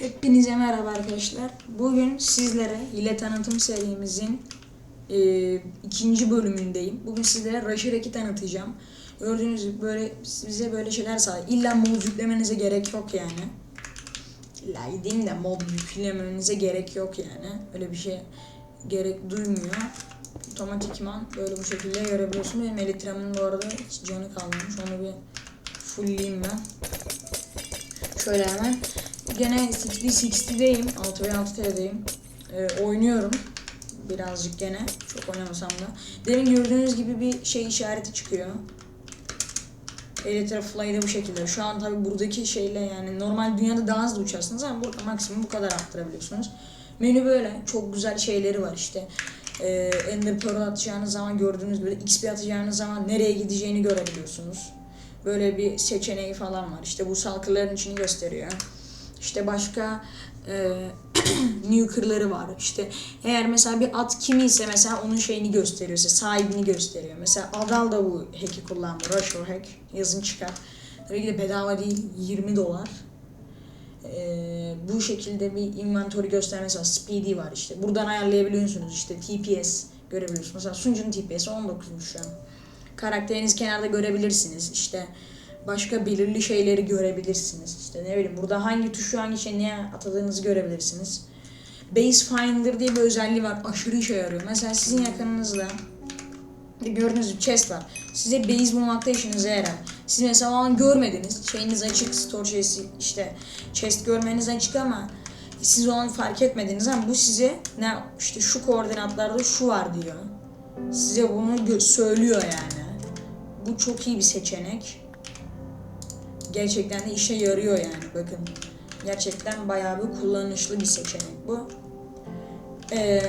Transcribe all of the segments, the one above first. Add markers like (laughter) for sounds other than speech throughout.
Hepinize merhaba arkadaşlar. Bugün sizlere hile tanıtım serimizin e, ikinci bölümündeyim. Bugün sizlere Rusher 2 tanıtacağım. Gördüğünüz gibi böyle size böyle şeyler sağlıyor. İlla mod yüklemenize gerek yok yani. İlla gideyim de mod yüklemenize gerek yok yani. Öyle bir şey gerek duymuyor. Otomatikman böyle bu şekilde görebiliyorsun. Benim Elytra'mın bu arada hiç canı kalmamış. Onu bir fullleyeyim ben. Şöyle hemen. Gene 60-60'deyim. 6 ve 6 TL'deyim. Ee, oynuyorum. Birazcık gene. Çok oynamasam da. Demin gördüğünüz gibi bir şey işareti çıkıyor. Elytra Fly'da bu şekilde. Şu an tabi buradaki şeyle yani normal dünyada daha hızlı uçarsınız ama burada maksimum bu kadar arttırabiliyorsunuz. Menü böyle. Çok güzel şeyleri var işte. Ee, Ender Pearl atacağınız zaman gördüğünüz gibi XP atacağınız zaman nereye gideceğini görebiliyorsunuz. Böyle bir seçeneği falan var. İşte bu salkırların içini gösteriyor. İşte başka e, (clears throat) nuker'ları var. İşte eğer mesela bir at kimi ise mesela onun şeyini gösteriyor. size, sahibini gösteriyor. Mesela Adal da bu hack'i kullandı. Rusher hack. Yazın çıkar. Tabii ki de bedava değil. 20 dolar. E, bu şekilde bir inventory göstermesi var. Speedy var işte. Buradan ayarlayabiliyorsunuz. İşte TPS görebiliyorsunuz. Mesela sunucunun TPS'i 19'muş şu an. Karakterinizi kenarda görebilirsiniz. İşte başka belirli şeyleri görebilirsiniz. İşte ne bileyim burada hangi tuşu hangi şey neye atadığınızı görebilirsiniz. Base Finder diye bir özelliği var. Aşırı işe yarıyor. Mesela sizin yakınınızda gördüğünüz bir chest var. Size base bulmakta işinize yarar. Siz mesela o an görmediniz. Şeyiniz açık, store şeysi işte chest görmeniz açık ama siz o an fark etmediniz ama bu size ne işte şu koordinatlarda şu var diyor. Size bunu söylüyor yani. Bu çok iyi bir seçenek. Gerçekten de işe yarıyor yani bakın. Gerçekten bayağı bir kullanışlı bir seçenek bu. Ee,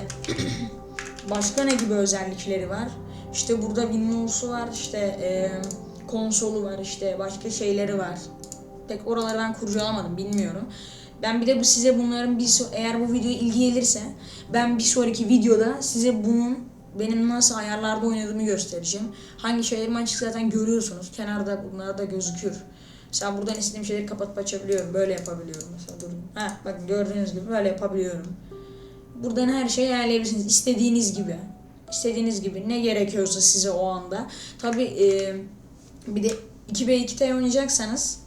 (clears throat) başka ne gibi özellikleri var? İşte burada Windows'u var, işte e, konsolu var, işte başka şeyleri var. Pek oraları ben kurcalamadım, bilmiyorum. Ben bir de bu size bunların bir eğer bu video ilgi gelirse ben bir sonraki videoda size bunun benim nasıl ayarlarda oynadığımı göstereceğim. Hangi şeylerimi açık zaten görüyorsunuz. Kenarda bunlar da gözükür. Mesela buradan istediğim şeyleri kapatıp açabiliyorum. Böyle yapabiliyorum mesela. Durun. Ha, bakın gördüğünüz gibi böyle yapabiliyorum. Buradan her şeyi ayarlayabilirsiniz. istediğiniz gibi. İstediğiniz gibi ne gerekiyorsa size o anda. Tabi e, bir de 2v2'te oynayacaksanız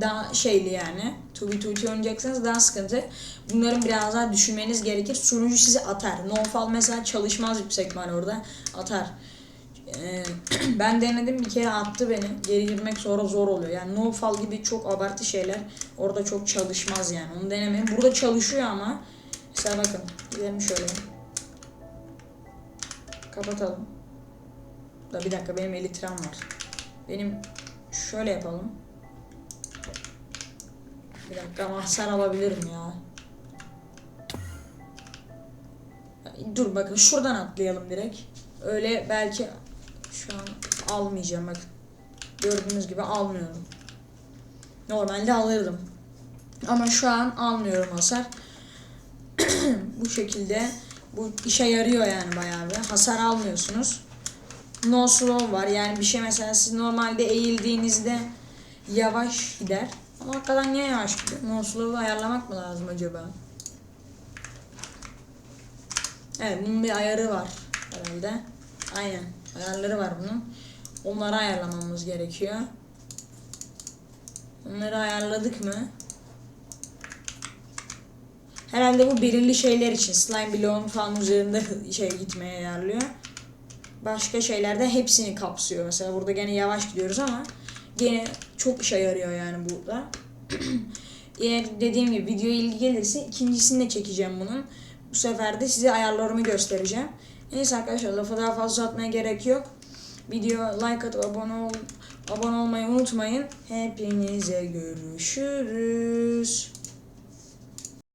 daha şeyli yani. 2v2 oynayacaksanız daha sıkıntı. Bunların biraz daha düşünmeniz gerekir. Sunucu sizi atar. No-fall mesela çalışmaz yüksek ihtimal orada. Atar. Ee, (clears throat) ben denedim bir kere attı beni. Geri girmek sonra zor oluyor. Yani no fall gibi çok abartı şeyler orada çok çalışmaz yani. Onu denemeyin. Burada çalışıyor ama mesela bakın gidelim şöyle. Kapatalım. Da bir dakika benim elitram var. Benim şöyle yapalım. Bir dakika mahzar alabilirim ya. Dur bakın şuradan atlayalım direkt. Öyle belki şu an almayacağım bak. Gördüğünüz gibi almıyorum. Normalde alırdım. Ama şu an almıyorum hasar. (clears throat) bu şekilde bu işe yarıyor yani bayağı bir. Hasar almıyorsunuz. No slow var. Yani bir şey mesela siz normalde eğildiğinizde yavaş gider. Ama hakikaten niye yavaş gidiyor? Slow'u ayarlamak mı lazım acaba? Evet bunun bir ayarı var herhalde. Aynen. Ayarları var bunun. Onları ayarlamamız gerekiyor. Onları ayarladık mı? Herhalde bu belirli şeyler için. Slime bloğun falan üzerinde şey gitmeye ayarlıyor. Başka şeylerde hepsini kapsıyor. Mesela burada gene yavaş gidiyoruz ama gene çok işe yarıyor yani burada. (clears throat) Eğer dediğim gibi video ilgi gelirse ikincisini de çekeceğim bunun. Bu sefer de size ayarlarımı göstereceğim. Neyse arkadaşlar lafı daha fazla atmaya gerek yok. Video like atıp abone ol abone olmayı unutmayın. Hepinize görüşürüz.